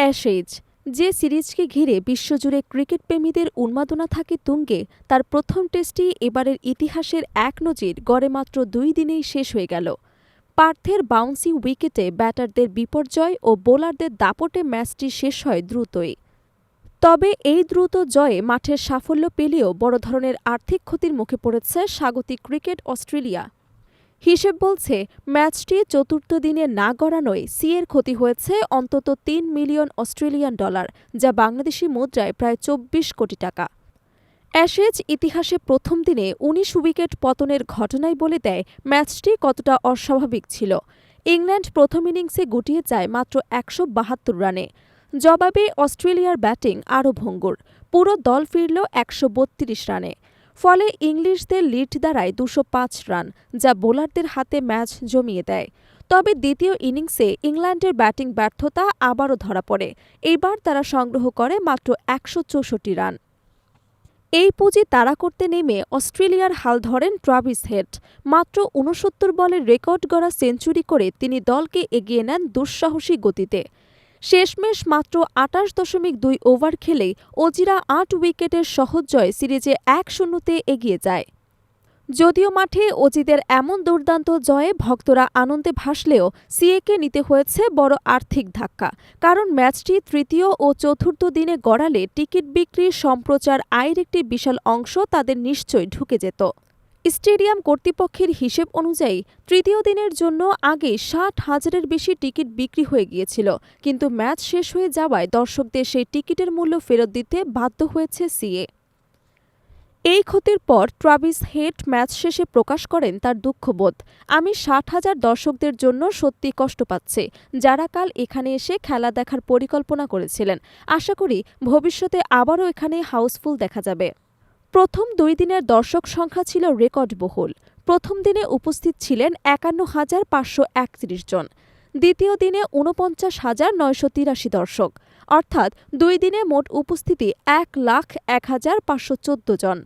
Ashes, যে সিরিজকে ঘিরে বিশ্বজুড়ে ক্রিকেট প্রেমীদের উন্মাদনা থাকে তুঙ্গে, তার প্রথম টেস্টটি এবারের ইতিহাসের এক নজির, গড়ে মাত্র দুই দিনেই শেষ হয়ে গেল। পার্থের বাউন্সি উইকেটে ব্যাটারদের বিপর্যয় ও বোলারদের দাপটে ম্যাচটি শেষ হয় দ্রুতই। তবে এই দ্রুত জয়ে মাঠের সাফল্য পেলেও বড় ধরনের আর্থিক ক্ষতির মুখে পড়েছে স্বাগতিক ক্রিকেট অস্ট্রেলিয়া। হিসেব বলছে, ম্যাচটি চতুর্থ দিনে না গড়ানোয় সিয়ের ক্ষতি হয়েছে অন্তত তিন মিলিয়ন অস্ট্রেলিয়ান ডলার, যা বাংলাদেশি মুদ্রায় প্রায় চব্বিশ কোটি টাকা। অ্যাশেজ ইতিহাসে প্রথম দিনে উনিশ উইকেট পতনের ঘটনাই বলে দেয়, ম্যাচটি কতটা অস্বাভাবিক ছিল। ইংল্যান্ড প্রথম ইনিংসে গুটিয়ে যায় মাত্র একশো বাহাত্তর রানে। জবাবে অস্ট্রেলিয়ার ব্যাটিং আরও ভঙ্গুর, পুরো দল ফিরল একশো বত্রিশ রানে। ফলে ইংলিশদের লিড দাঁড়ায় দুশো রান, যা বোলারদের হাতে ম্যাচ জমিয়ে দেয়। তবে দ্বিতীয় ইনিংসে ইংল্যান্ডের ব্যাটিং ব্যর্থতা আবারও ধরা পড়ে। এইবার তারা সংগ্রহ করে মাত্র একশো চৌষট্টি রান। এই পুঁজি তাড়া করতে নেমে অস্ট্রেলিয়ার হাল ধরেন ট্রাভিস হেড। মাত্র উনসত্তর বলের রেকর্ড গড়া সেঞ্চুরি করে তিনি দলকে এগিয়ে নেন দুঃসাহসী গতিতে। শেষমেশ মাত্র আটাশ দশমিক দুই ওভার খেলেই অজিরা আট উইকেটের সহজ জয় সিরিজে এক শূন্যতে এগিয়ে যায়। যদিও মাঠে অজিদের এমন দুর্দান্ত জয়ে ভক্তরা আনন্দে ভাসলেও সিএকে নিতে হয়েছে বড় আর্থিক ধাক্কা, কারণ ম্যাচটি তৃতীয় ও চতুর্থ দিনে গড়ালে টিকিট বিক্রি সম্প্রচার আয়ের একটি বিশাল অংশ তাদের নিশ্চয় ঢুকে যেত। স্টেডিয়াম কর্তৃপক্ষের হিসেব অনুযায়ী তৃতীয় দিনের জন্য আগে ষাট হাজারের বেশি টিকিট বিক্রি হয়ে গিয়েছিল, কিন্তু ম্যাচ শেষ হয়ে যাওয়ায় দর্শকদের সেই টিকিটের মূল্য ফেরত দিতে বাধ্য হয়েছে সিএ। এই ক্ষতির পর ট্রাভিস হেড ম্যাচ শেষে প্রকাশ করেন তার দুঃখবোধ, আমি ষাট হাজার দর্শকদের জন্য সত্যি কষ্ট পাচ্ছি। যারা কাল এখানে এসে খেলা দেখার পরিকল্পনা করেছিলেন, আশা করি ভবিষ্যতে আবারও এখানে হাউসফুল দেখা যাবে। প্রথম দুই দিনের দর্শক সংখ্যা ছিল রেকর্ডবহুল প্রথম দিনে উপস্থিত ছিলেন একান্ন হাজার পাঁচশো একত্রিশ জন। দ্বিতীয় দিনে ঊনপঞ্চাশ হাজার নয়শো তিরাশি দর্শক। অর্থাৎ দুই দিনে মোট উপস্থিতি এক লাখ এক হাজার পাঁচশো চোদ্দ জন।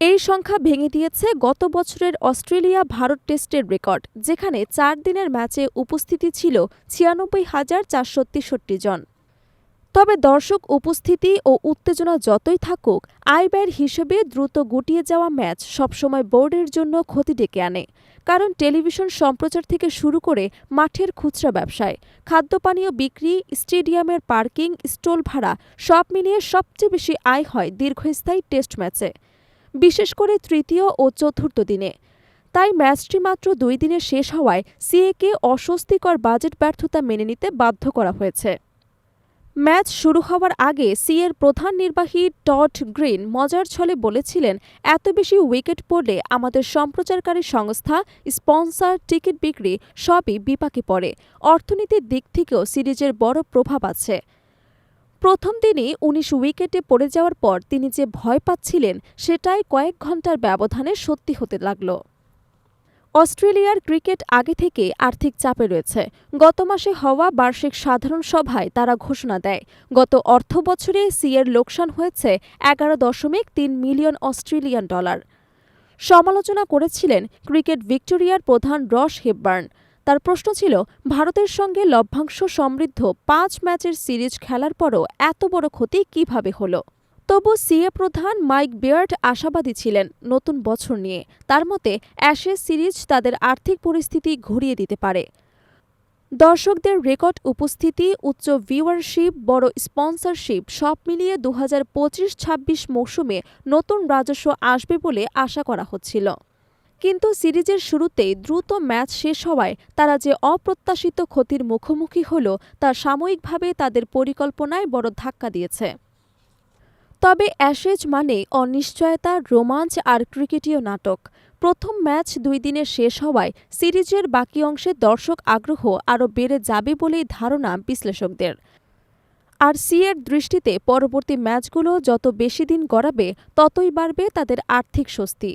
এই সংখ্যা ভেঙে দিয়েছে গত বছরের অস্ট্রেলিয়া ভারত টেস্টের রেকর্ড, যেখানে চার দিনের ম্যাচে উপস্থিতি ছিল ছিয়ানব্বই হাজার চারশো তেষট্টি জন। তবে দর্শক উপস্থিতি ও উত্তেজনা যতই থাকুক আয় হিসেবে দ্রুত গুটিয়ে যাওয়া ম্যাচ সবসময় বোর্ডের জন্য ক্ষতি ডেকে আনে। কারণ টেলিভিশন সম্প্রচার থেকে শুরু করে মাঠের খুচরা ব্যবসায়, খাদ্যপানীয় বিক্রি, স্টেডিয়ামের পার্কিং, স্টল ভাড়া সব মিলিয়ে সবচেয়ে বেশি আয় হয় দীর্ঘস্থায়ী টেস্ট ম্যাচে। বিশেষ করে তৃতীয় ও চতুর্থ দিনে। তাই ম্যাচটি মাত্র দুই দিনে শেষ হওয়ায় সিএকে অস্বস্তিকর বাজেট ব্যর্থতা মেনে নিতে বাধ্য করা হয়েছে। ম্যাচ শুরু হওয়ার আগে সিএর প্রধান নির্বাহী টড গ্রিন মজার ছলে বলেছিলেন, এত বেশি উইকেট পড়লে আমাদের সম্প্রচারকারী সংস্থা, স্পন্সর, টিকিট বিক্রি সবই বিপাকে পড়ে। অর্থনীতির দিক থেকেও সিরিজের বড় প্রভাব আছে। প্রথম দিনই উনিশ উইকেটে পড়ে যাওয়ার পর তিনি যে ভয় পাচ্ছিলেন, সেটাই কয়েক ঘণ্টার ব্যবধানে সত্যি হতে লাগল। অস্ট্রেলিয়ার ক্রিকেট আগে থেকে আর্থিক চাপে রয়েছে। গত মাসে হওয়া বার্ষিক সাধারণ সভায় তারা ঘোষণা দেয়, গত অর্থ বছরে সিএর লোকসান হয়েছে এগারো দশমিক তিন মিলিয়ন অস্ট্রেলিয়ান ডলার। সমালোচনা করেছিলেন ক্রিকেট ভিক্টোরিয়ার প্রধান রস হেববার্ন তার প্রশ্ন ছিল, ভারতের সঙ্গে লভ্যাংশ সমৃদ্ধ পাঁচ ম্যাচের সিরিজ খেলার পরও এত বড় ক্ষতি কীভাবে হলো? তবু সিএ প্রধান মাইক বিয়ার্ড আশাবাদী ছিলেন নতুন বছর নিয়ে। তার মতে, অ্যাশেজ সিরিজ তাদের আর্থিক পরিস্থিতি ঘুরিয়ে দিতে পারে। দর্শকদের রেকর্ড উপস্থিতি, উচ্চ ভিউয়ারশিপ, বড় স্পন্সরশিপ, সব মিলিয়ে দু হাজার পঁচিশ ছাব্বিশ মৌসুমে নতুন রাজস্ব আসবে বলে আশা করা হচ্ছিল। কিন্তু সিরিজের শুরুতেই দ্রুত ম্যাচ শেষ হওয়ায় তারা যে অপ্রত্যাশিত ক্ষতির মুখোমুখি হল, তা সাময়িকভাবে তাদের পরিকল্পনায় বড় ধাক্কা দিয়েছে। তবে অ্যাশেজ মানে অনিশ্চয়তা, রোমাঞ্চ আর ক্রিকেটীয় নাটক। প্রথম ম্যাচ দুই দিনে শেষ হওয়ায় সিরিজের বাকি অংশে দর্শক আগ্রহ আরও বেড়ে যাবে বলেই ধারণা বিশ্লেষকদের। আর সিএর দৃষ্টিতে পরবর্তী ম্যাচগুলো যত বেশি দিন গড়াবে, ততই বাড়বে তাদের আর্থিক স্বস্তি।